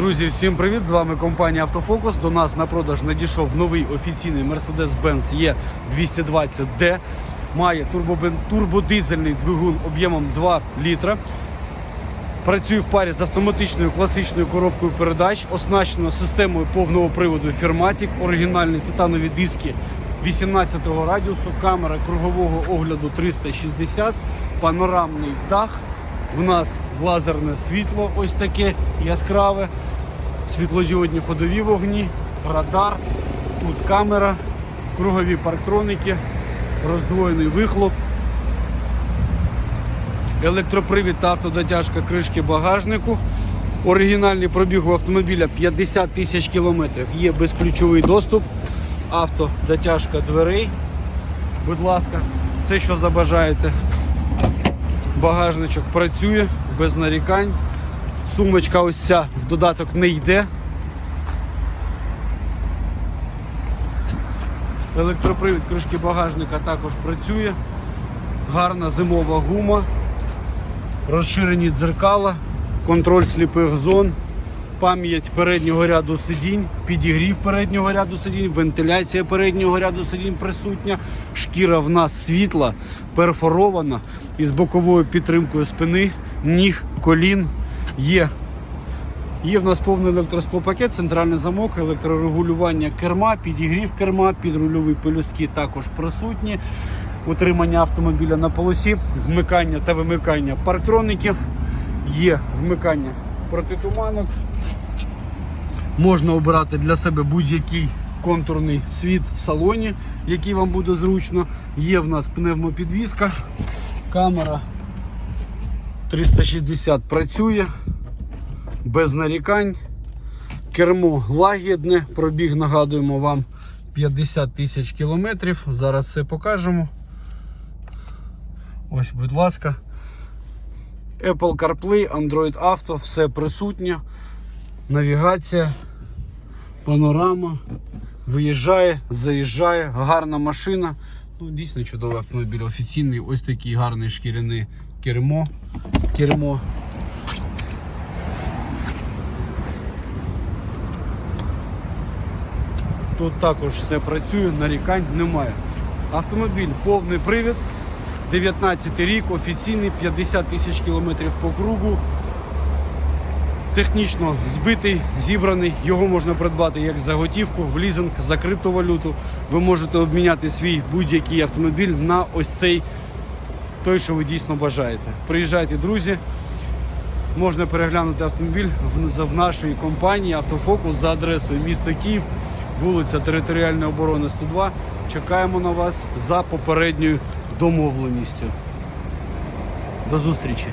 Друзі, всім привіт! З вами компанія Автофокус. До нас на продаж надійшов новий офіційний Mercedes-Benz E220D. Має турбодизельний двигун об'ємом 2 літра. Працює в парі з автоматичною класичною коробкою передач, оснащено системою повного приводу Firmatic, оригінальні титанові диски 18 радіусу, камера кругового огляду 360, панорамний дах. В нас лазерне світло, ось таке яскраве, світлодіодні ходові вогні, радар, тут камера, кругові парктроники, роздвоєний вихлоп, електропривід та автодотяжка кришки багажнику. Оригінальний пробіг у автомобіля 50 тисяч кілометрів. Є безключовий доступ, автодотяжка дверей. Будь ласка, все, що забажаєте. Багажничок працює без нарікань. Сумочка ось ця в додаток не йде. Електропривід кришки багажника також працює. Гарна зимова гума, розширені дзеркала, контроль сліпих зон, пам'ять переднього ряду сидінь, підігрів переднього ряду сидінь, вентиляція переднього ряду сидінь присутня. Шкіра в нас світла, перфорована із боковою підтримкою спини, ніг, колін. Є Є в нас повний електросклопакет, центральний замок, електрорегулювання керма, підігрів керма, підрульові пелюстки також присутні. Утримання автомобіля на полосі, вмикання та вимикання парктроників, є вмикання протитуманок. Можна обирати для себе будь-який контурний світ в салоні, який вам буде зручно. Є в нас пневмопідвізка, камера 360 працює без нарікань. Кермо лагідне, пробіг, нагадуємо вам 50 тисяч кілометрів. Зараз все покажемо. Ось, будь ласка. Apple CarPlay, Android Auto, все присутнє. Навігація, панорама. Виїжджає, заїжджає, гарна машина. Ну, Дійсно чудовий автомобіль офіційний. Ось такий гарний шкіряний кермо. кермо. Тут також все працює, нарікань немає. Автомобіль повний привід, 19 рік, офіційний, 50 тисяч кілометрів по кругу. Технічно збитий, зібраний, його можна придбати як за готівку, в лізинг, за криптовалюту. Ви можете обміняти свій будь-який автомобіль на ось цей той, що ви дійсно бажаєте. Приїжджайте, друзі. Можна переглянути автомобіль в, в нашій компанії Автофокус за адресою місто Київ, вулиця Територіальної оборони 102. Чекаємо на вас за попередньою домовленістю. До зустрічі!